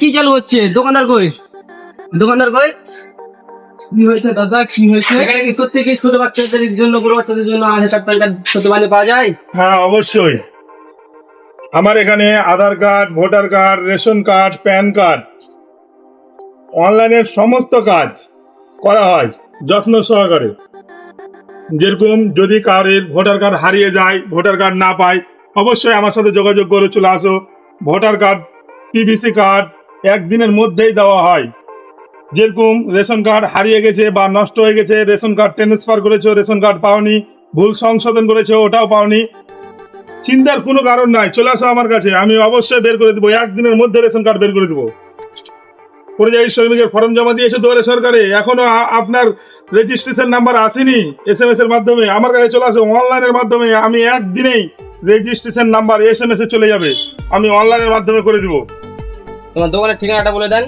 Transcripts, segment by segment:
কি চালু হচ্ছে? দোকানদার কই? দোকানদার কই? কি হয়েছে দাদা? কি হয়েছে? এখানে কি সত্যি কি ছোট বাচ্চাদের জন্য বড় বাচ্চাদের জন্য আধার কার্ড প্যান কার্ড সত্যি মানে পাওয়া যায়? হ্যাঁ অবশ্যই। আমার এখানে Aadhaar card voter card ration card PAN card অনলাইনের সমস্ত কাজ করা হয় যত্ন সহকারে। যেরকম যদি কারোর ভোটার কার্ড হারিয়ে যায় ভোটার কার্ড না পায় অবশ্যই আমার সাথে যোগাযোগ করে চলে আসো। ভোটার কার্ড পিভিসি কার্ড একদিনের মধ্যেই দেওয়া হয়। যেরকম রেশন কার্ড হারিয়ে গেছে বা নষ্ট হয়ে গেছে, রেশন কার্ড ট্রান্সফার করেছ, রেশন কার্ড পাওনি, ভুল সংশোধন করেছ, ওটাও পাওনি। চিন্তার কোনো কারণ নাই, চলে আসো আমার কাছে, আমি অবশ্যই বের করে দেবো, একদিনের মধ্যে রেশন কার্ড বের করে দেবো। পরিযায়ী শ্রমিকের ফর্ম জমা দিয়েছে দুয়ারে সরকারে, এখনও আপনার রেজিস্ট্রেশন নাম্বার আসেনি এস এম এস এর মাধ্যমে, আমার কাছে চলে আসো অনলাইনের মাধ্যমে, আমি একদিনেই registration number S M S এ চলে যাবে, আমি অনলাইনের মাধ্যমে করে দিব। তোমার দোকানের ঠিকানাটা বলে দেন।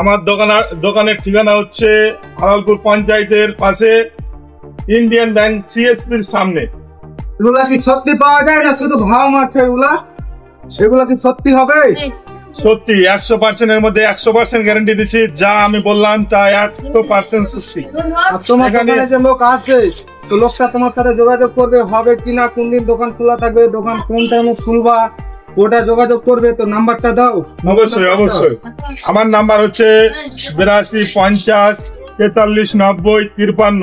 আমার দোকানা দোকানের ঠিকানা হচ্ছে হালালপুর পঞ্চায়েতের পাশে ইন্ডিয়ান ব্যাংক সিএসপির সামনে। এগুলা কি সত্যি পাওয়া যায় না শুধু ভাও মারছে এগুলা? এগুলা কি সত্যি হবে? সত্যি একশো পার্সেন্টের মধ্যে একশো পার্সেন্ট গ্যারান্টি দিচ্ছি যা আমি বললাম তা একশো পার্সেন্ট সত্যি। তোমার দোকানে যে লোক আসবে তো লোকটা তোমার সাথে যোগাযোগ করবে হবে কিনা কোন দিন দোকান খোলা থাকবে দোকান কোন টাইমে খুলবা ওটা যোগাযোগ করবে তো নাম্বারটা দাও। অবশ্যই অবশ্যই। আমার নাম্বার হচ্ছে বিরাশি পঞ্চাশ তেতাল্লিশ নব্বই তিরপান্ন।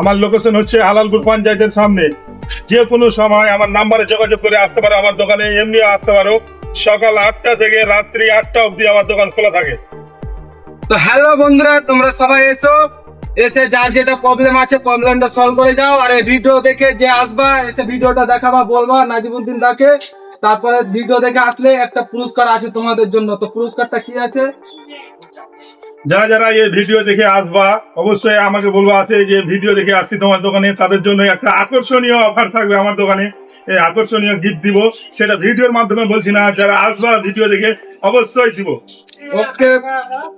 আমার লোকেশন হচ্ছে হালালপুর পঞ্চায়েতের সামনে। যে কোনো সময় আমার নাম্বারে যোগাযোগ করে আসতে পারো আমার দোকানে এমনি আসতে পারো। সকাল আটটা থেকে রাত্রি আটটা অবধি আমার দোকান খোলা থাকে। তো হ্যালো বন্ধুরা তোমরা সবাই এসো। এসে যার যেটা প্রবলেম আছে প্রবলেমটা সলভ করে যাও। আর এই ভিডিও দেখে যে আসবা এসে ভিডিওটা দেখাবা বলবা নাজিবুদ্দিন দাকে। তারপরে ভিডিও দেখে আসলে একটা পুরস্কার আছে তোমাদের জন্য। তো পুরস্কারটা কি আছে? যারা যারা এই ভিডিও দেখে আসবা অবশ্যই আমাকে বলব আসে যে ভিডিও দেখে আসছি তোমার দোকানে তাদের জন্য একটা আকর্ষণীয় অফার থাকবে আমার দোকানে। এই আকর্ষণীয় গিফট দিব। সেটা ভিডিওর মাধ্যমে বলছি না যারা আসবা ভিডিও দেখে অবশ্যই দিব। ওকে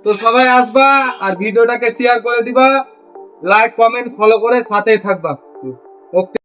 তো সবাই আসবা আর ভিডিওটাকে শেয়ার করে দিবা। লাইক কমেন্ট ফলো করে সাথেই থাকবা। ওকে